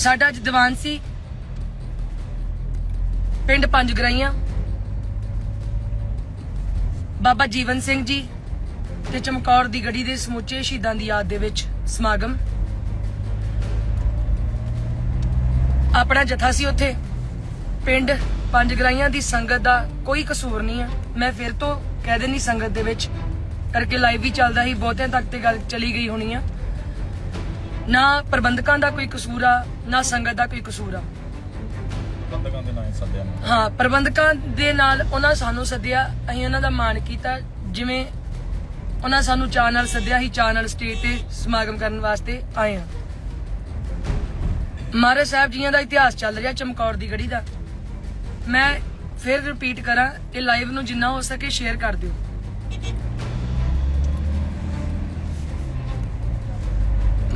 ਸਾਡਾ ਅੱਜ ਦੀਵਾਨ ਸੀ। ਪਿੰਡ ਪੰਜ ਗਰਾਈਆਂ। ਬਾਬਾ ਜੀਵਨ ਸਿੰਘ ਜੀ ਤੇ ਚਮਕੌਰ ਦੀ ਗੜੀ ਦੇ ਸਮੁੱਚੇ ਸ਼ਹੀਦਾਂ ਦੀ ਯਾਦ ਦੇ ਵਿੱਚ ਸਮਾਗਮ। ਆਪਣਾ ਜਥਾ ਸੀ ਉੱਥੇ। ਪਿੰਡ ਪੰਜ ਗਰਾਈਆਂ ਦੀ ਸੰਗਤ ਦਾ ਕੋਈ ਕਸੂਰ ਨਹੀਂ ਹੈ ਮੈਂ ਫਿਰ ਤੋਂ ਕਹਿ ਦਿੰਦੀ ਸੰਗਤ ਦੇ ਵਿੱਚ, ਕਰਕੇ ਲਾਈਵ ਵੀ ਚੱਲਦਾ ਸੀ, ਬਹੁਤਿਆਂ ਤੱਕ ਤੇ ਗੱਲ ਚਲੀ ਗਈ ਹੋਣੀ ਆ। ਨਾ ਪ੍ਰਬੰਧਕਾਂ ਦਾ ਕੋਈ ਕਸੂਰ ਆ ਨਾ ਸੰਗਤ ਦਾ ਕੋਈ ਕਸੂਰ ਆ। ਦੇ ਹੀ ਸੱਦਿਆ ਹਾਂ ਪ੍ਰਬੰਧਕਾਂ ਦੇ ਨਾਲ ਉਹਨਾਂ ਸਾਨੂੰ ਸੱਦਿਆ ਅਸੀਂ ਉਹਨਾਂ ਦਾ ਮਾਣ ਕੀਤਾ ਜਿਵੇਂ ਉਹਨਾਂ ਸਾਨੂੰ ਚਾਅ ਨਾਲ ਸੱਦਿਆ ਸੀ ਚਾਅ ਨਾਲ ਸਟੇਜ ਤੇ ਸਮਾਗਮ ਕਰਨ ਵਾਸਤੇ ਆਏ ਹਾਂ। ਮਹਾਰਾਜ ਸਾਹਿਬ ਜੀਆਂ ਦਾ ਇਤਿਹਾਸ ਚੱਲ ਰਿਹਾ ਚਮਕੌਰ ਦੀ ਗੜੀ ਦਾ। ਮੈਂ ਫਿਰ ਰਿਪੀਟ ਕਰਾਂ ਇਹ ਲਾਈਵ ਨੂੰ ਜਿੰਨਾ ਹੋ ਸਕੇ ਸ਼ੇਅਰ ਕਰ ਦਿਓ।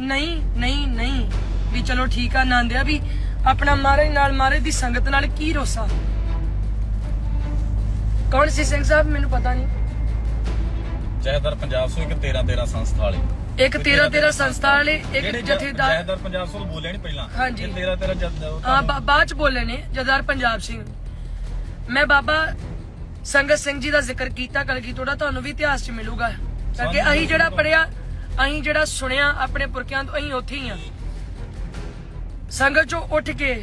ਨਹੀਂ ਨਹੀਂ ਨਹੀਂ। ਵੀ ਚਲੋ ਠੀਕ ਆ ਆਨੰਦ ਆ ਵੀ ਆਪਣਾ ਮਹਾਰਾਜ ਨਾਲ ਮਹਾਰਾਜ ਦੀ ਸੰਗਤ ਨਾਲ ਕੀ ਰੋਸਾ? ਕੌਣ ਸੀ ਸਿੰਘ ਸਾਹਿਬ? ਮੈਨੂੰ ਪਤਾ ਨਹੀਂ। ਜੈਦਰ ਪੰਜਾਬ ਸੋ ਇੱਕ 13 13 ਸੰਸਥਾ ਵਾਲੇ। ਇੱਕ 13 13 ਸੰਸਥਾ ਵਾਲੇ ਇੱਕ ਜਥੇਦਾਰ ਜੈਦਰ ਪੰਜਾਬ ਸੋ ਬੋਲਿਆ ਨਹੀਂ ਪਹਿਲਾਂ। ਹਾਂਜੀ। 13 13 ਜਦ ਹਾਂ ਬਾਅਦ ਚ ਬੋਲੇ ਨੇ ਜਦਾਰ ਪੰਜਾਬ ਸਿੰਘ। ਮੈਂ ਬਾਬਾ ਸੰਗਤ ਸਿੰਘ ਜੀ ਦਾ ਜ਼ਿਕਰ ਕੀਤਾ ਕਲਗੀ ਤੋੜਾ ਤੁਹਾਨੂੰ ਵੀ ਇਤਿਹਾਸ ਚ ਮਿਲੂਗਾ। ਸਾਨੂੰ ਅਸੀਂ ਜਿਹੜਾ ਪੜਿਆ ਅਸੀਂ ਜਿਹੜਾ ਸੁਣਿਆ ਆਪਣੇ ਪੁਰਖਿਆਂ ਤੋਂ, ਅਸੀਂ ਉੱਥੇ ਹੀ ਆ ਸੰਗਤ ਚੋਂ ਉੱਠ ਕੇ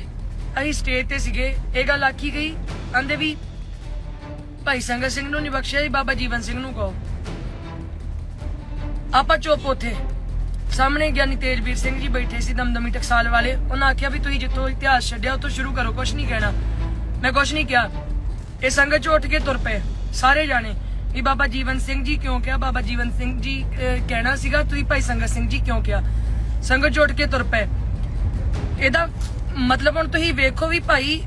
ਅਸੀਂ ਸਟੇਜ ਤੇ ਸੀਗੇ। ਇਹ ਗੱਲ ਆਖੀ ਗਈ। ਆਂਦੇ ਵੀ ਭਾਈ ਸੰਗਤ ਸਿੰਘ ਨੂੰ ਨਹੀਂ ਬਖਸ਼ਿਆ ਜੀ, ਬਾਬਾ ਜੀਵਨ ਸਿੰਘ ਨੂੰ ਕਹੋ। ਆਪਾਂ ਚੁੱਪ ਉੱਥੇ। ਸਾਹਮਣੇ ਗਿਆਨੀ ਤੇਜਵੀਰ ਸਿੰਘ ਜੀ ਬੈਠੇ ਸੀ, ਦਮਦਮੀ ਟਕਸਾਲ ਵਾਲੇ। ਉਹਨਾਂ ਆਖਿਆ ਵੀ ਤੁਸੀਂ ਜਿੱਥੋਂ ਇਤਿਹਾਸ ਛੱਡਿਆ, ਉੱਥੋਂ ਸ਼ੁਰੂ ਕਰੋ, ਕੁਛ ਨਹੀਂ ਕਹਿਣਾ। ਮੈਂ ਕੁਛ ਨਹੀਂ ਕਿਹਾ। ਇਹ ਸੰਗਤ ਚੋਂ ਉੱਠ ਕੇ ਤੁਰ ਪਏ, ਸਾਰੇ ਜਾਣੇ। ਵੀ ਬਾਬਾ ਜੀਵਨ ਸਿੰਘ ਜੀ ਕਿਉਂ ਕਿਹਾ? ਬਾਬਾ ਜੀਵਨ ਸਿੰਘ ਜੀ ਕਹਿਣਾ ਸੀਗਾ ਤੁਸੀਂ ਭਾਈ ਸੰਗਤ ਸਿੰਘ ਜੀ ਕਿਉਂ ਕਿਹਾ? ਸੰਗਤ ਉੱਠ ਕੇ ਤੁਰ ਪਏ। ਇਹਦਾ ਮਤਲਬ ਹੁਣ ਤੁਸੀਂ ਵੇਖੋ ਵੀ ਭਾਈ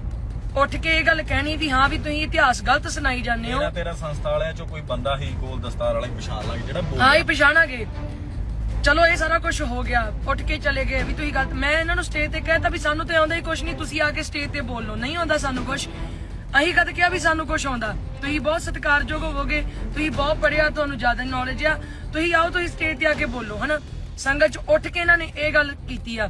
ਉੱਠ ਕੇ ਇਹ ਗੱਲ ਕਹਿਣੀ ਵੀ ਹਾਂ ਵੀ ਤੁਸੀਂ ਇਤਿਹਾਸ ਗਲਤ ਸੁਣਾਈ ਜਾਂਦੇ ਹੋ। 13 13 ਸੰਸਥਾ ਵਾਲਿਆਂ ਚੋਂ ਕੋਈ ਬੰਦਾ ਹੀ ਗੋਲ ਦਸਤਾਰ ਵਾਲਾ ਹੀ ਪਛਾਣ ਲੱਗ ਜਿਹੜਾ ਬੋਲ ਹਾਂ ਹੀ ਪਛਾਣਾਂਗੇ। ਚਲੋ ਇਹ ਸਾਰਾ ਕੁਝ ਹੋ ਗਿਆ। ਉੱਠ ਕੇ ਚਲੇ ਗਏ ਵੀ ਤੁਸੀਂ ਗਲਤ ਮੈਂ ਇਹਨਾਂ ਨੂੰ ਸਟੇਜ ਤੇ ਕਹਿਤਾ ਵੀ ਸਾਨੂੰ ਤੇ ਆਉਂਦਾ ਹੀ ਕੁਝ ਨਹੀਂ ਤੁਸੀਂ ਆ ਕੇ ਸਟੇਜ ਤੇ ਬੋਲੋ। ਨਹੀਂ ਆਉਂਦਾ ਸਾਨੂੰ ਕੁਝ ਅਸੀਂ ਕਦ ਕਿਹਾ ਵੀ ਸਾਨੂੰ ਕੁਝ ਆਉਂਦਾ? ਤੁਸੀਂ ਬਹੁਤ ਸਤਿਕਾਰਯੋਗ ਹੋਵੋਗੇ, ਤੁਸੀਂ ਬਹੁਤ ਪੜਿਆ ਤੁਹਾਨੂੰ ਜ਼ਿਆਦਾ ਨੌਲੇਜ ਆ। ਤੁਸੀਂ ਆਓ, ਤੁਸੀਂ ਸਟੇਜ ਤੇ ਆ ਕੇ ਬੋਲੋ, ਹਨਾ? ਸੰਗਤ ਚ ਉੱਠ ਕੇ ਇਹਨਾਂ ਨੇ ਇਹ ਗੱਲ ਕੀਤੀ ਆ।